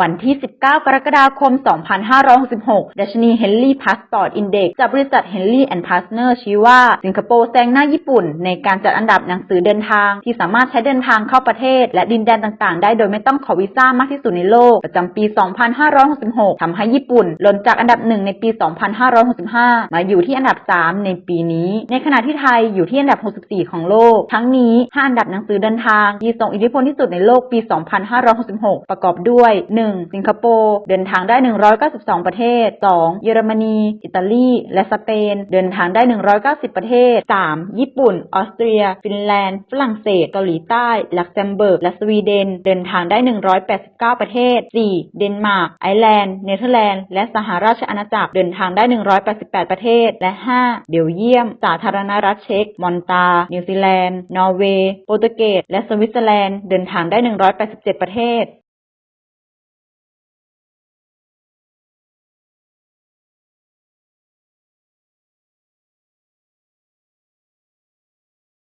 วันที่ 19 กรกฎาคม 2566 ดัชนี Henley Passport Index จากบริษัท Henley and Partner ชี้ว่า สิงคโปร์แซงหน้าญี่ปุ่น ในการจัดอันดับหนังสือเดินทาง ที่สามารถใช้เดินทางเข้าประเทศ และดินแดนต่างๆ ได้โดยไม่ต้องขอวีซ่ามากที่สุดในโลก ประจำปี 2566 ทำให้ญี่ปุ่นหล่นจากอันดับหนึ่งในปี 2565 มาอยู่ที่อันดับ 3 ในปีนี้ ในขณะที่ไทยอยู่ที่อันดับ 64 ของโลก ทั้งนี้5อันดับหนังสือเดินทางที่ส่งอิทธิพลที่สุดในโลกปี 2566 ประกอบด้วย 1 1. สิงคโปร์เดินทางได้ 192 ประเทศ 2. เยอรมนี อิตาลี และสเปน เดินทางได้ 190 ประเทศ 3. ญี่ปุ่น ออสเตรีย ฟินแลนด์ ฝรั่งเศส เกาหลีใต้ ลักเซมเบิร์ก และสวีเดน เดินทางได้ 189 ประเทศ 4. เดนมาร์ก ไอร์แลนด์ เนเธอร์แลนด์ และสหราชอาณาจักร เดินทางได้ 188 ประเทศ และ 5. เบลเยียม สาธารณรัฐเช็ก มอนตา นิวซีแลนด์ นอร์เวย์ โปรตุเกส และสวิตเซอร์แลนด์ เดินทางได้ 187 ประเทศ